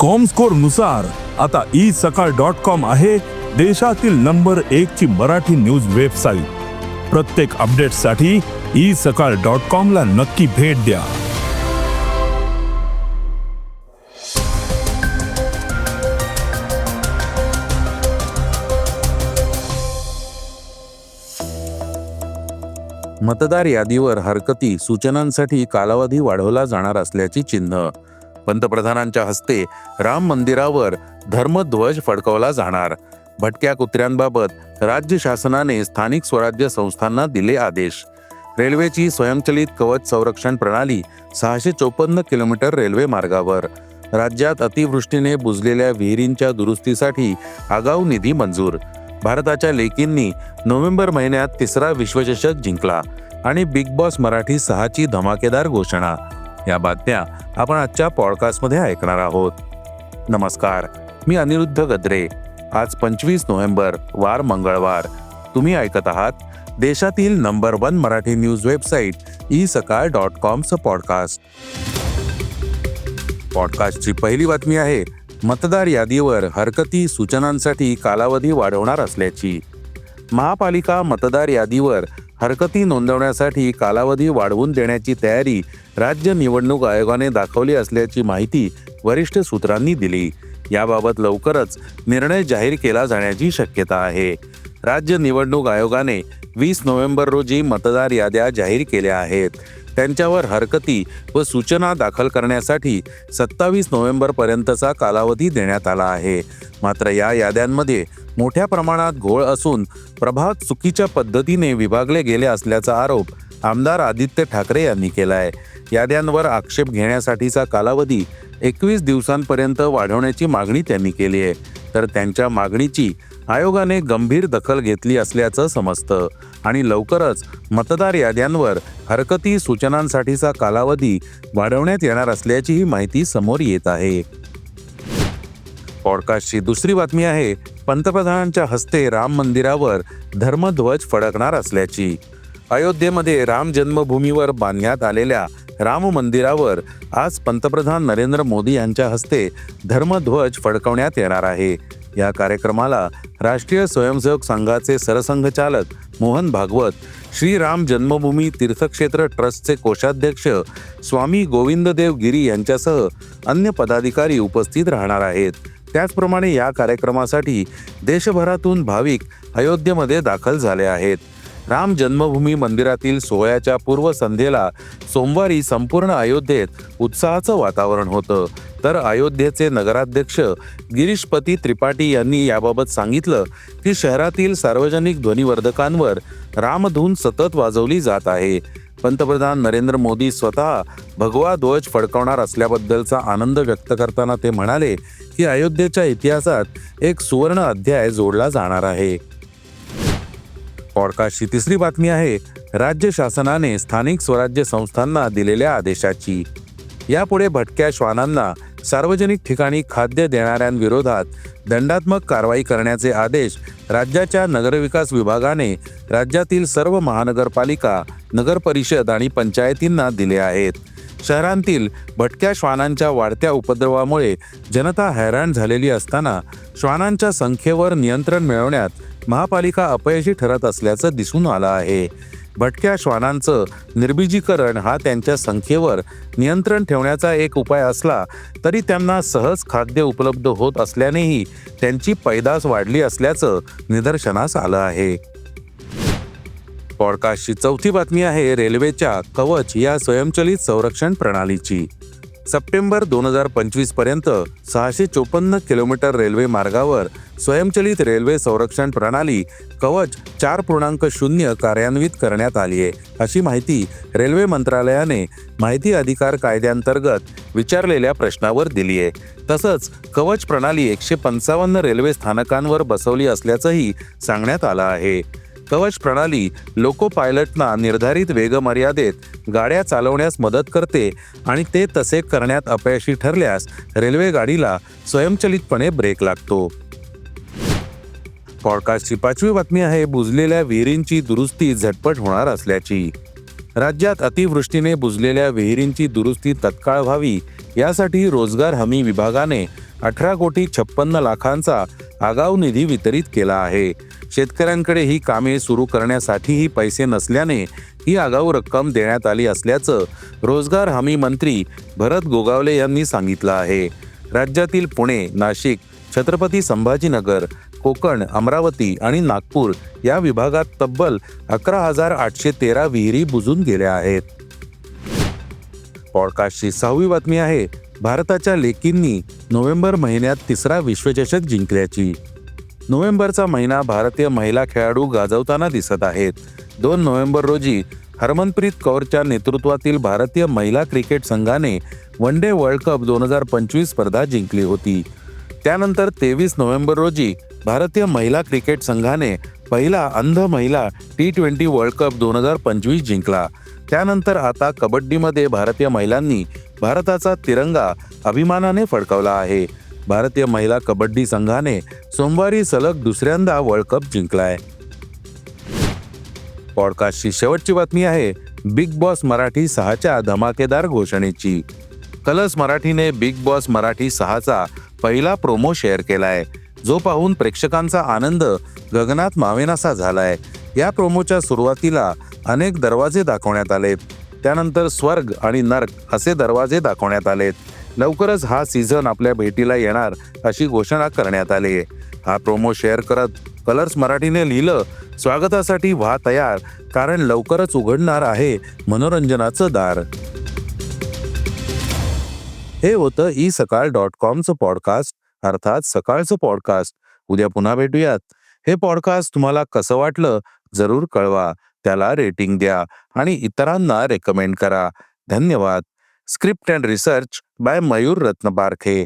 कॉमस्कोरनुसार आता E Sakal dot com आहे देशातील नंबर एक ची मराठी न्यूज वेबसाईट प्रत्येक अपडेटसाठी ई सकाळ डॉट कॉम ला नक्की भेट द्या. मतदार यादीवर हरकती सूचनांसाठी कालावधी वाढवला जाणार असल्याची चिन्ह. पंतप्रधानांच्या हस्ते राम मंदिरावर धर्मध्वज फडकवला जाणार. भटक्या कुत्र्यांबाबत राज्य शासनाने स्थानिक स्वराज्य संस्थांना दिले आदेश. रेल्वेची स्वयंचलित कवच संरक्षण प्रणाली सहाशे चोपन्न किलोमीटर रेल्वे मार्गावर. राज्यात अतिवृष्टीने बुजलेल्या विहिरींच्या दुरुस्तीसाठी आगाऊ निधी मंजूर. भारताच्या लेकींनी नोव्हेंबर महिन्यात तिसरा विश्वचषक जिंकला आणि बिग बॉस मराठी सहाची धमाकेदार घोषणा. या बातम्या आपण आजच्या पॉडकास्टमध्ये ऐकणार आहोत. नमस्कार मी अनिरुद्ध गद्रे. आज पंचवीस नोव्हेंबर वार मंगळवार. तुम्ही ऐकत आहात देशातील number one Marathi news website e Sakal dot कॉमचं podcast पॉडकास्टची पहिली बातमी आहे मतदार यादीवर हरकती सूचनांसाठी कालावधी वाढवणार असल्याची. महापालिका मतदार यादीवर हरकती नोंदवण्यासाठी कालावधी वाढवून देण्याची तयारी राज्य निवडणूक आयोगाने दाखवली असल्याची माहिती वरिष्ठ सूत्रांनी दिली. याबाबत लवकरच निर्णय जाहीर केला जाण्याची शक्यता आहे. राज्य निवडणूक आयोगाने वीस नोव्हेंबर रोजी मतदार याद्या जाहीर केल्या आहेत. त्यांच्यावर हरकती व सूचना दाखल करण्यासाठी सत्तावीस नोव्हेंबर पर्यंतचा कालावधी देण्यात आला आहे. मात्र या याद्यांमध्ये मोठ्या प्रमाणात घोळ असून प्रभाग चुकीच्या पद्धतीने विभागले गेले असल्याचा आरोप आमदार आदित्य ठाकरे यांनी केलाय. याद्यांवर आक्षेप घेण्यासाठीचा कालावधी एकवीस दिवसांपर्यंत वाढवण्याची मागणी त्यांनी केली आहे. तर त्यांच्या मागणीची आयोगाने गंभीर दखल घेतली असल्याचं समजतं. आणि लवकरच मतदार याद्यांवर हरकती सूचनांसाठीचा कालावधी वाढवण्यात येणार असल्याचीही माहिती समोर येत आहे. पॉडकास्टची दुसरी बातमी आहे पंतप्रधानांच्या हस्ते राम मंदिरावर धर्मध्वज फडकणार असल्याची. अयोध्येमध्ये राम जन्मभूमीवर बांधण्यात आलेल्या राम मंदिरावर आज पंतप्रधान नरेंद्र मोदी यांच्या हस्ते धर्मध्वज फडकवण्यात येणार आहे. या कार्यक्रमाला राष्ट्रीय स्वयंसेवक संघाचे सरसंघचालक मोहन भागवत श्रीराम जन्मभूमी तीर्थक्षेत्र ट्रस्टचे कोषाध्यक्ष स्वामी गोविंददेव गिरी यांच्यासह अन्य पदाधिकारी उपस्थित राहणार आहेत. त्याचप्रमाणे या कार्यक्रमासाठी देशभरातून भाविक अयोध्येमध्ये दाखल झाले आहेत. राम जन्मभूमी मंदिरातील सोहळ्याच्या पूर्वसंध्येला सोमवारी संपूर्ण अयोध्येत उत्साहाचं वातावरण होतं. तर अयोध्येचे नगराध्यक्ष गिरीशपती त्रिपाठी यांनी याबाबत सांगितलं की शहरातील सार्वजनिक ध्वनिवर्धकांवर रामधून सतत वाजवली जात आहे. पंतप्रधान नरेंद्र मोदी स्वतः भगवा ध्वज फडकवणार असल्याबद्दलचा आनंद व्यक्त करताना ते म्हणाले की अयोध्येच्या इतिहासात एक सुवर्ण अध्याय जोडला जाणार आहे. पॉडकास्टची तिसरी बातमी आहे राज्य शासनाने स्थानिक स्वराज्य संस्थांना दिलेल्या आदेशाची. यापुढे भटक्या श्वानांना सार्वजनिक ठिकाणी खाद्य देणाऱ्यांविरोधात दंडात्मक कारवाई करण्याचे आदेश राज्याच्या नगरविकास विभागाने राज्यातील सर्व महानगरपालिका नगरपरिषद आणि पंचायतींना दिले आहेत. शहरांतील भटक्या श्वानांच्या वाढत्या उपद्रवामुळे जनता हैराण झालेली असताना श्वानांच्या संख्येवर नियंत्रण मिळवण्यात महापालिका अपयशी ठरत असल्याचं दिसून आलं आहे. भटक्या श्वानांचं निर्बीजीकरण हा त्यांच्या संख्येवर नियंत्रण ठेवण्याचा एक उपाय असला तरी त्यांना सहज खाद्य उपलब्ध होत असल्यानेही त्यांची पैदास वाढली असल्याचं निदर्शनास आलं आहे. पॉडकास्टची चौथी बातमी आहे रेल्वेच्या कवच या स्वयंचलित संरक्षण प्रणालीची. सप्टेंबर दोन हजार पंचवीसपर्यंत सहाशे चोपन्न किलोमीटर रेल्वे मार्गावर स्वयंचलित रेल्वे संरक्षण प्रणाली कवच चार पूर्णांक शून्य कार्यान्वित करण्यात आली आहे अशी माहिती रेल्वे मंत्रालयाने माहिती अधिकार कायद्यांतर्गत विचारलेल्या प्रश्नावर दिली आहे. तसंच कवच प्रणाली एकशे पंचावन्न रेल्वे स्थानकांवर बसवली असल्याचंही सांगण्यात आलं आहे. कवच प्रणाली लोको पायलटना निर्धारित वेगमर्यादेत गाड्या चालवण्यास मदत करते आणि ते तसे करण्यात अपयशी ठरल्यास रेल्वे गाडीला स्वयंचलितपणे ब्रेक लागतो. पॉडकास्टची पाचवी बातमी आहे बुजलेल्या विहिरींची दुरुस्ती झटपट होणार असल्याची. राज्यात अतिवृष्टीने बुजलेल्या विहिरींची दुरुस्ती तत्काळ व्हावी यासाठी रोजगार हमी विभागाने अठरा कोटी छप्पन्न लाखांचा आगाऊ निधी वितरित केला आहे. शेतकऱ्यांकडे ही कामे सुरू करण्यासाठीही पैसे नसल्याने ही आगाऊ रक्कम देण्यात आली असल्याचं रोजगार हमी मंत्री भरत गोगावले यांनी सांगितलं आहे. राज्यातील पुणे नाशिक छत्रपती संभाजीनगर कोकण अमरावती आणि नागपूर या विभागात तब्बल अकरा हजार आठशे तेरा विहिरी बुजून गेल्या आहेत. पॉडकास्टची सहावी बातमी आहे भारताच्या लेकींनी नोव्हेंबर महिन्यात तिसरा विश्वचषक जिंकल्याची. नोव्हेंबरचा महिना भारतीय महिला खेळाडू गाजवताना दिसत आहेत. दोन नोव्हेंबर रोजी हरमनप्रीत कौरच्या नेतृत्वातील भारतीय महिला क्रिकेट संघाने वन डे वर्ल्ड कप दोन हजार पंचवीस स्पर्धा जिंकली होती. त्यानंतर तेवीस नोव्हेंबर रोजी भारतीय महिला क्रिकेट संघाने पहिला अंध महिला टी ट्वेंटी वर्ल्ड कप दोन हजार पंचवीस जिंकला. त्यानंतर आता कबड्डीमध्ये भारतीय महिलांनी भारताचा तिरंगा अभिमानाने फडकवला आहे. भारतीय महिला कबड्डी संघाने सोमवारी सलग दुसऱ्यांदा वर्ल्ड कप जिंकलाय. पॉडकास्टची शेवटची बातमी आहे बिग बॉस मराठी सहाच्या धमाकेदार घोषणेची. कलर्स मराठीने बिग बॉस मराठी सहाचा पहिला प्रोमो शेअर केलाय. जो पाहून प्रेक्षकांचा आनंद गगनात मावेनासा झालाय. या प्रोमोच्या सुरुवातीला अनेक दरवाजे दाखवण्यात आलेत त्यानंतर स्वर्ग आणि नर्क असे दरवाजे दाखवण्यात आलेत लवकरच हा सीझन आपल्या भेटीला येणार अशी घोषणा करण्यात आली. हा प्रोमो शेअर करत कलर्स मराठीने लिहिलं स्वागतासाठी व्हा तयार कारण लवकरच उघडणार आहे मनोरंजनाचं दार. हे होतं ई सकाळ डॉट कॉमचं पॉडकास्ट अर्थात सकाळचं पॉडकास्ट उद्या पुन्हा भेटूयात. हे पॉडकास्ट तुम्हाला कसं वाटलं? जरूर कळवा. त्याला रेटिंग द्या आणि इतरांना रेकमेंड करा. धन्यवाद. Script and research by Mayur Ratnabarkhe.